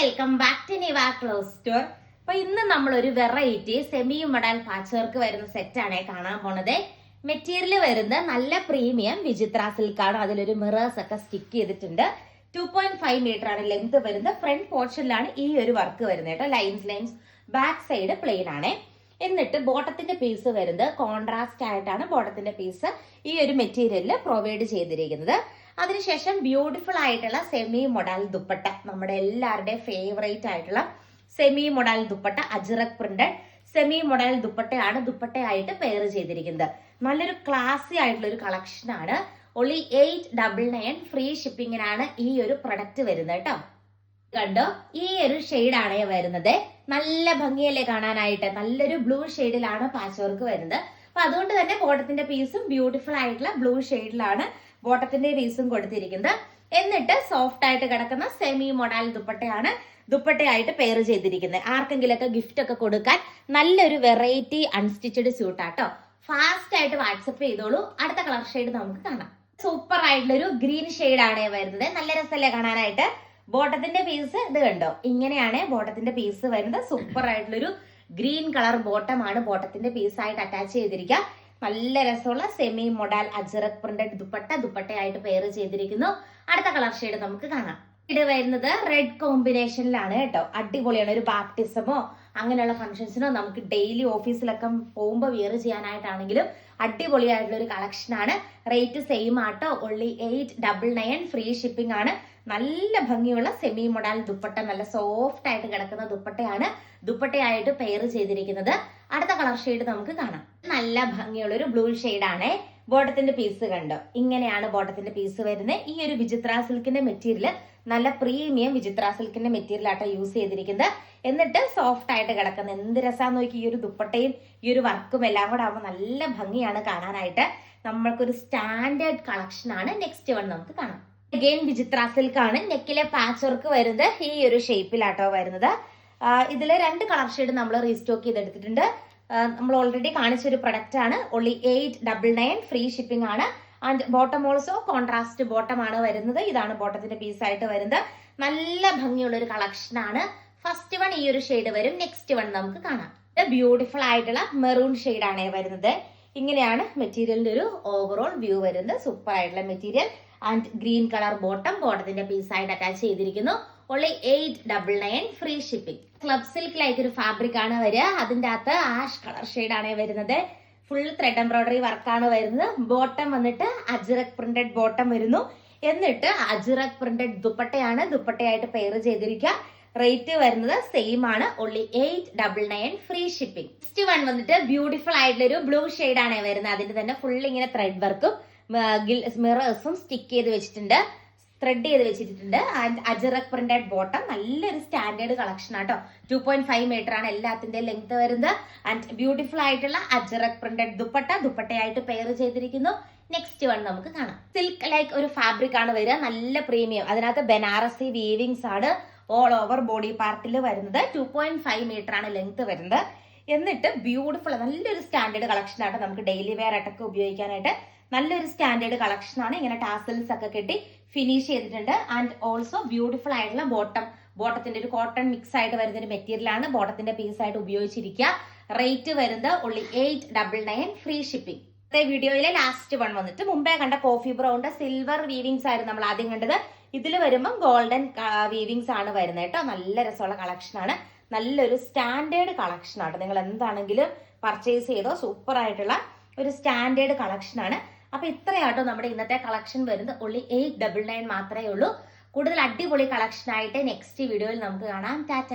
Welcome back to Niva clothes store അപ്പൊ ഇന്ന് നമ്മൾ ഒരു വെറൈറ്റി സെമി മടൽ പാച്ചവർക്ക് വരുന്ന സെറ്റാണ് കാണാൻ പോണത്. മെറ്റീരിയൽ വരുന്ന നല്ല പ്രീമിയം വിചിത്ര സിൽക്കാണ് അതിലൊരു മിറേഴ്സ് ഒക്കെ സ്റ്റിക്ക് ചെയ്തിട്ടുണ്ട്. ടു പോയിന്റ് ഫൈവ് മീറ്റർ ആണ് ലെങ്ത് വരുന്നത്. ഫ്രണ്ട് പോർഷനിലാണ് ഈ ഒരു വർക്ക് വരുന്നത് കേട്ടോ. Lines lines back side plain ആണ്. എന്നിട്ട് ബോട്ടത്തിന്റെ പീസ് വരുന്നത്. കോൺട്രാസ്റ്റ് ആയിട്ടാണ് ബോട്ടത്തിന്റെ പീസ് ഈ ഒരു മെറ്റീരിയലിൽ പ്രൊവൈഡ് ചെയ്തിരിക്കുന്നത്. അതിനുശേഷം ബ്യൂട്ടിഫുൾ ആയിട്ടുള്ള സെമി മൊഡൽ ദുപ്പട്ട നമ്മുടെ എല്ലാവരുടെയും ഫേവറേറ്റ് ആയിട്ടുള്ള semi modal dupatta ajrakh printed semi modal ദുപ്പട്ടയാണ് ദുപ്പട്ടയായിട്ട് പെയർ ചെയ്തിരിക്കുന്നത്. നല്ലൊരു ക്ലാസി ആയിട്ടുള്ള ഒരു കളക്ഷൻ ആണ് only eight double nine free ഷിപ്പിങ്ങിനാണ് ഈ ഒരു പ്രൊഡക്റ്റ് വരുന്നത് കേട്ടോ. കണ്ടോ? ഈ ഒരു ഷെയ്ഡാണ് വരുന്നത്. നല്ല ഭംഗിയല്ലേ കാണാനായിട്ട്? നല്ലൊരു ബ്ലൂ ഷെയ്ഡിലാണ് പാച്ച് വർക്ക് വരുന്നത്. അപ്പൊ അതുകൊണ്ട് തന്നെ കോട്ടത്തിന്റെ പീസും ബ്യൂട്ടിഫുൾ ആയിട്ടുള്ള ബ്ലൂ ഷെയ്ഡിലാണ് ബോട്ടത്തിന്റെ പീസും കൊടുത്തിരിക്കുന്നത്. എന്നിട്ട് സോഫ്റ്റ് ആയിട്ട് കിടക്കുന്ന സെമി മൊഡാൽ ദുപ്പട്ടയാണ് ദുപ്പട്ടയായിട്ട് പെയർ ചെയ്തിരിക്കുന്നത്. ആർക്കെങ്കിലൊക്കെ ഗിഫ്റ്റ് ഒക്കെ കൊടുക്കാൻ നല്ലൊരു വെറൈറ്റി അൺസ്റ്റിച്ചഡ് സ്യൂട്ടാട്ടോ ഫാസ്റ്റ് ആയിട്ട് വാട്സപ്പ് ചെയ്തോളൂ. അടുത്ത കളർ ഷെയ്ഡ് നമുക്ക് കാണാം. സൂപ്പർ ആയിട്ടുള്ള ഒരു ഗ്രീൻ ഷെയ്ഡ് ആണ് വരുന്നത്. നല്ല രസമല്ലേ കാണാനായിട്ട്? ബോട്ടത്തിന്റെ പീസ് ഇത് കണ്ടോ? ഇങ്ങനെയാണ് ബോട്ടത്തിന്റെ പീസ് വരുന്നത്. സൂപ്പർ ആയിട്ടുള്ളൊരു ഗ്രീൻ കളർ ബോട്ടമാണ് ബോട്ടത്തിന്റെ പീസായിട്ട് അറ്റാച്ച് ചെയ്തിരിക്കുക. നല്ല രസമുള്ള semi modal ajrakh printed dupatta ദുപ്പട്ടയായിട്ട് pair ചെയ്തിരിക്കുന്നു. അടുത്ത കളർ ഷെയ്ഡ് നമുക്ക് കാണാം. ഇത് വരുന്നത് റെഡ് കോമ്പിനേഷനിലാണ് കേട്ടോ. അടിപൊളിയാണ്. ഒരു ബാപ്റ്റിസമോ അങ്ങനെയുള്ള ഫംഗ്ഷൻസിനോ നമുക്ക് ഡെയിലി ഓഫീസിലൊക്കെ പോകുമ്പോൾ വിയർ ചെയ്യാനായിട്ടാണെങ്കിലും അടിപൊളിയായിട്ടുള്ള ഒരു കളക്ഷൻ ആണ്. റേറ്റ് സെയിം ആട്ടോ. Only eight double nine free shipping ആണ്. നല്ല ഭംഗിയുള്ള സെമി മൊഡാൽ ദുപ്പട്ട നല്ല സോഫ്റ്റ് ആയിട്ട് കിടക്കുന്ന ദുപ്പട്ടയാണ് ദുപ്പട്ടയായിട്ട് പെയർ ചെയ്തിരിക്കുന്നത്. അടുത്ത കളർ ഷെയ്ഡ് നമുക്ക് കാണാം. നല്ല ഭംഗിയുള്ള ഒരു ബ്ലൂ ആണ്. ബോട്ടത്തിന്റെ പീസ് കണ്ടോ? ഇങ്ങനെയാണ് ബോട്ടത്തിന്റെ പീസ് വരുന്നത് ഈ ഒരു വിചിത്ര സിൽക്കിന്റെ മെറ്റീരിയൽ നല്ല പ്രീമിയം വിചിത്ര സിൽക്കിന്റെ മെറ്റീരിയൽ ആട്ടോ യൂസ് ചെയ്തിരിക്കുന്നത്. എന്നിട്ട് സോഫ്റ്റ് ആയിട്ട് കിടക്കുന്നത് എന്ത് രസമാന്ന് നോക്കി ഈ ഒരു ദുപ്പട്ടയും ഈ ഒരു വർക്കും എല്ലാം കൂടെ ആവുമ്പോൾ നല്ല ഭംഗിയാണ് കാണാനായിട്ട്. നമ്മൾക്കൊരു സ്റ്റാൻഡേർഡ് കളക്ഷൻ ആണ്. നെക്സ്റ്റ് വൺ നമുക്ക് കാണാം. അഗെയിൻ വിചിത്ര സിൽക്ക് ആണ് നെക്കിലെ പാച്ച് വർക്ക് വരുന്നത് ഈ ഒരു ഷേപ്പിലാട്ടോ വരുന്നത്. ഇതിൽ രണ്ട് കളർ ഷെയ്ഡ് നമ്മൾ റീസ്റ്റോക്ക് ചെയ്തെടുത്തിട്ടുണ്ട്. നമ്മൾ ഓൾറെഡി കാണിച്ച ഒരു പ്രൊഡക്റ്റ് ആണ്. Only eight double nine free shipping ആണ്. And bottom also contrast bottom ആണ് വരുന്നത്. ഇതാണ് ബോട്ടത്തിന്റെ പീസ് ആയിട്ട് വരുന്നത്. നല്ല ഭംഗിയുള്ള ഒരു കളക്ഷൻ ആണ്. ഫസ്റ്റ് വൺ ഈ ഒരു ഷെയ്ഡ് വരും. നെക്സ്റ്റ് വൺ നമുക്ക് കാണാം. ബ്യൂട്ടിഫുൾ ആയിട്ടുള്ള മെറൂൺ ഷെയ്ഡ് ആണ് വരുന്നത്. ഇങ്ങനെയാണ് മെറ്റീരിയലിന്റെ ഒരു ഓവറോൾ വ്യൂ വരുന്നത്. സൂപ്പർ ആയിട്ടുള്ള material and green colour bottom ബോട്ടത്തിന്റെ piece ആയിട്ട് അറ്റാച്ച് ചെയ്തിരിക്കുന്നു. Only eight double nine free shipping club silk like ഒരു ഫാബ്രിക് ആണ് വരിക. അതിന്റെ അകത്ത് ആഷ് കളർ ഷെയ്ഡ് ആണ് വരുന്നത്. ഫുൾ ത്രെഡ് എംബ്രോയിഡറി വർക്കാണ് വരുന്നത്. ബോട്ടം വന്നിട്ട് അജിറക് പ്രിന്റഡ് ബോട്ടം വരുന്നു. എന്നിട്ട് അജിറക് പ്രിന്റഡ് ദുപ്പട്ടയാണ്. ദുപ്പട്ടയായിട്ട് പെയർ ചെയ്തിരിക്കുക. റേറ്റ് വരുന്നത് സെയിം ആണ്. Only eight double nine free shipping next one വന്നിട്ട് ബ്യൂട്ടിഫുൾ ആയിട്ടുള്ള ഒരു ബ്ലൂ ഷെയ്ഡ് ആണ് വരുന്നത്. അതിന്റെ തന്നെ ഫുൾ ഇങ്ങനെ ത്രെഡ് വർക്കും മിറേഴ്സും സ്റ്റിക്ക് ചെയ്ത് വെച്ചിട്ടുണ്ട്. ത്രെഡ് ചെയ്ത് വെച്ചിട്ടുണ്ട്. ആൻഡ് അജറക് പ്രിന്റഡ് ബോട്ടം നല്ലൊരു സ്റ്റാൻഡേർഡ് കളക്ഷൻ ആട്ടോ. ടു പോയിന്റ് ഫൈവ് മീറ്റർ ആണ് എല്ലാത്തിന്റെ ലെങ്ത് വരുന്നത്. ആൻഡ് ബ്യൂട്ടിഫുൾ ആയിട്ടുള്ള അജറക് പ്രിന്റഡ് ദുപ്പട്ട ദുപ്പട്ടയായിട്ട് പെയർ ചെയ്തിരിക്കുന്നു. നെക്സ്റ്റ് വൺ നമുക്ക് കാണാം. സിൽക്ക് ലൈക്ക് ഒരു ഫാബ്രിക് ആണ് വരിക. നല്ല പ്രീമിയം അതിനകത്ത് ബനാറസി വീവിങ്സ് ആണ്. ഓൾ ഓവർ ബോഡി പാർട്ടിൽ വരുന്നത് ടു പോയിന്റ് ഫൈവ് മീറ്റർ ആണ് ലെങ്ത് വരുന്നത്. എന്നിട്ട് ബ്യൂട്ടിഫുൾ നല്ലൊരു സ്റ്റാൻഡേർഡ് ആയിട്ട് നമുക്ക് ഡെയിലി വെയർ ആയിട്ടൊക്കെ ഉപയോഗിക്കാനായിട്ട്. നല്ലൊരു സ്റ്റാൻഡേർഡ് കളക്ഷൻ ആണ്. ഇങ്ങനെ ടാസൽസ് ഒക്കെ കെട്ടി ഫിനിഷ് ചെയ്തിട്ടുണ്ട്. ആൻഡ് ഓൾസോ ബ്യൂട്ടിഫുൾ ആയിട്ടുള്ള ബോട്ടം ബോട്ടത്തിന്റെ ഒരു കോട്ടൺ മിക്സ് ആയിട്ട് വരുന്ന ഒരു മെറ്റീരിയൽ ആണ് ബോട്ടത്തിന്റെ പീസ് ആയിട്ട് ഉപയോഗിച്ചിരിക്കുക. റേറ്റ് വരുന്നത് only eight double nine free shipping വീഡിയോയിലെ ലാസ്റ്റ് വൺ വന്നിട്ട് മുമ്പേ കണ്ട കോഫി ബ്രൗണിന്റെ സിൽവർ വീവിങ്സ് ആയിരുന്നു നമ്മൾ ആദ്യം കണ്ടത്. ഇതിൽ വരുമ്പോൾ ഗോൾഡൻ വീവിങ്സ് ആണ് വരുന്നത് കേട്ടോ. നല്ല രസമുള്ള കളക്ഷൻ ആണ്. നല്ലൊരു സ്റ്റാൻഡേർഡ് കളക്ഷൻ ആണ്. നിങ്ങൾ എന്താണെങ്കിലും പർച്ചേസ് ചെയ്തോ സൂപ്പർ ആയിട്ടുള്ള ഒരു സ്റ്റാൻഡേർഡ് കളക്ഷൻ ആണ്. അപ്പൊ ഇത്രയാട്ടോ നമ്മുടെ ഇന്നത്തെ കളക്ഷൻ വരുന്നത്. ഒള്ളി എയ്റ്റ് ഡബിൾ നയൻ മാത്രമേ ഉള്ളൂ. കൂടുതൽ അടിപൊളി കളക്ഷൻ ആയിട്ട് നെക്സ്റ്റ് വീഡിയോയിൽ നമുക്ക് കാണാം. ടാറ്റ.